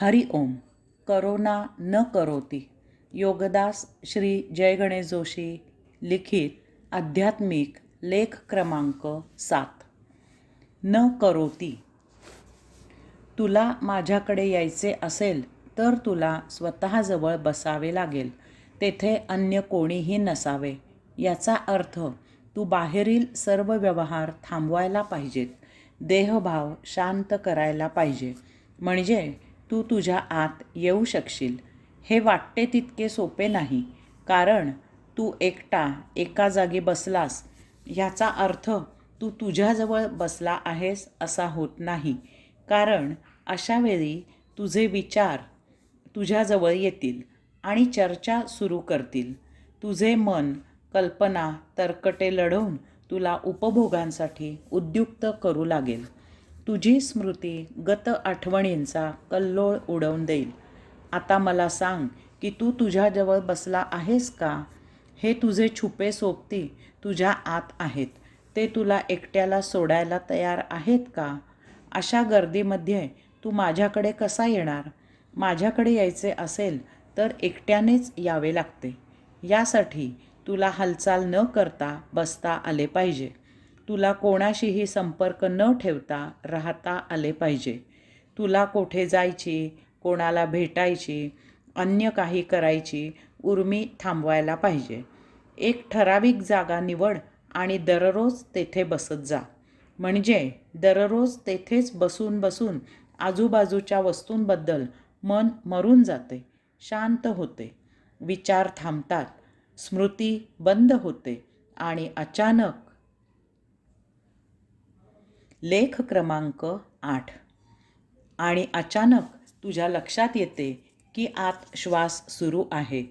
हरि ओम. Corona न करोती. योगदास श्री जयगणेश जोशी. लिखित आध्यात्मिक लेख क्रमांक सात. न करोती. तुला माझ्याकडे यायचे असेल तर तुला स्वतःजवळ बसावे लागेल. तेथे अन्य कोणीही नसावे. याचा अर्थ तू बाहेरील सर्व व्यवहार थांबवायला पाहिजेत. देहभाव शांत करायला पाहिजे. म्हणजे तू तुझ्या आत येऊ शकशील. हे वाटते तितके सोपे नाही. कारण तू एकटा एका जागी बसलास. ह्याचा अर्थ तू तुझ्याजवळ बसला आहेस असा होत नाही. कारण अशा वेळी तुझे विचार तुझ्याजवळ येतील आणि चर्चा सुरू करतील. तुझे मन कल्पना तर्कटे लढवून तुला उपभोगांसाठी उद्युक्त करू लागेल. तुझी स्मृती गत आठवणींचा कल्लोळ उडवून देईल. आता मला सांग की तू तुझ्याजवळ बसला आहेस का? हे तुझे छुपे सोबती तुझ्या आत आहेत. ते तुला एकट्याला सोडायला तयार आहेत का? अशा गर्दीमध्ये तू माझ्याकडे कसा येणार? माझ्याकडे यायचे असेल तर एकट्यानेच यावे लागते. यासाठी तुला हालचाल न करता बसता आले पाहिजे. तुला कोणाशीही संपर्क न ठेवता राहता आले पाहिजे. तुला कोठे जायची कोणाला भेटायची अन्य काही करायची उर्मी थांबवायला पाहिजे. एक ठराविक जागा निवड आणि दररोज तेथे बसत जा. म्हणजे दररोज तेथेच बसून बसून आजूबाजूच्या वस्तूंबद्दल मन मरून जाते शांत होते. विचार थांबतात. स्मृती बंद होते आणि अचानक लेख क्रमांक आठ. आणि अचानक तुझ्या लक्षात येते की आत श्वास सुरू आहे.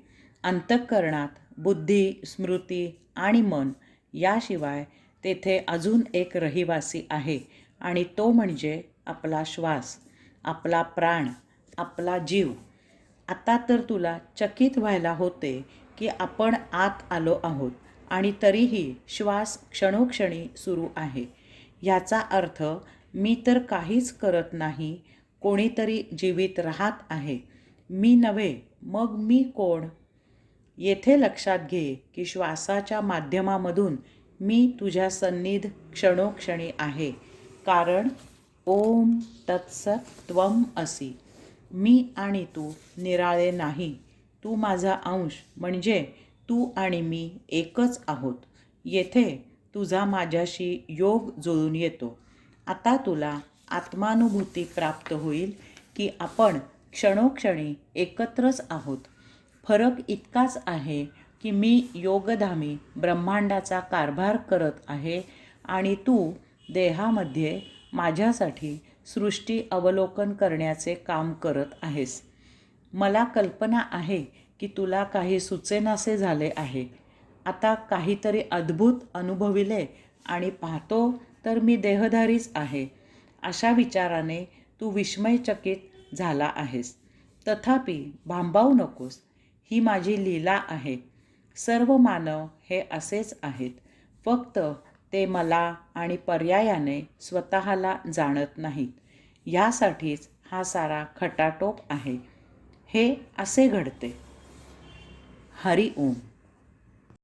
अंतःकरणात बुद्धी स्मृती आणि मन याशिवाय तेथे अजून एक रहिवासी आहे आणि तो म्हणजे आपला श्वास आपला प्राण आपला जीव. आता तर तुला चकित व्हायला होते की आपण आत आलो आहोत आणि तरीही श्वास क्षणोक्षणी सुरू आहे. ह्याचा अर्थ मी तर काहीच करत नाही कोणीतरी जीवित राहत आहे. मी नव्हे मग मी कोण? येथे लक्षात घे की श्वासाच्या माध्यमामधून मी तुझ्या सन्निध क्षणोक्षणी आहे. कारण ओम तत्सत त्वम असी. मी आणि तू निराळे नाही. तू माझा अंश म्हणजे तू आणि मी एकच आहोत. येथे तुझा माझ्याशी योग जुळून येतो. आता तुला आत्मानुभूती प्राप्त होईल की आपण क्षणोक्षणी एकत्रच आहोत. फरक इतकाच आहे की मी योगधामी ब्रह्मांडाचा कारभार करत आहे आणि तू देहामध्ये माझ्यासाठी सृष्टी अवलोकन करण्याचे काम करत आहेस. मला कल्पना आहे की तुला काही सुचेनासे झाले आहे. आता काहीतरी अद्भुत अनुभविले आणि पाहतो तर मी देहधारीच आहे. अशा विचाराने तू विस्मयचकित झाला आहेस. तथापि भांबावू नकोस. ही माझी लीला आहे. सर्व मानव हे असेच आहेत. फक्त ते मला आणि पर्यायाने स्वतःला जाणत नाहीत. यासाठीच हा सारा खटाटोप आहे. हे असे घडते. हरि ओम.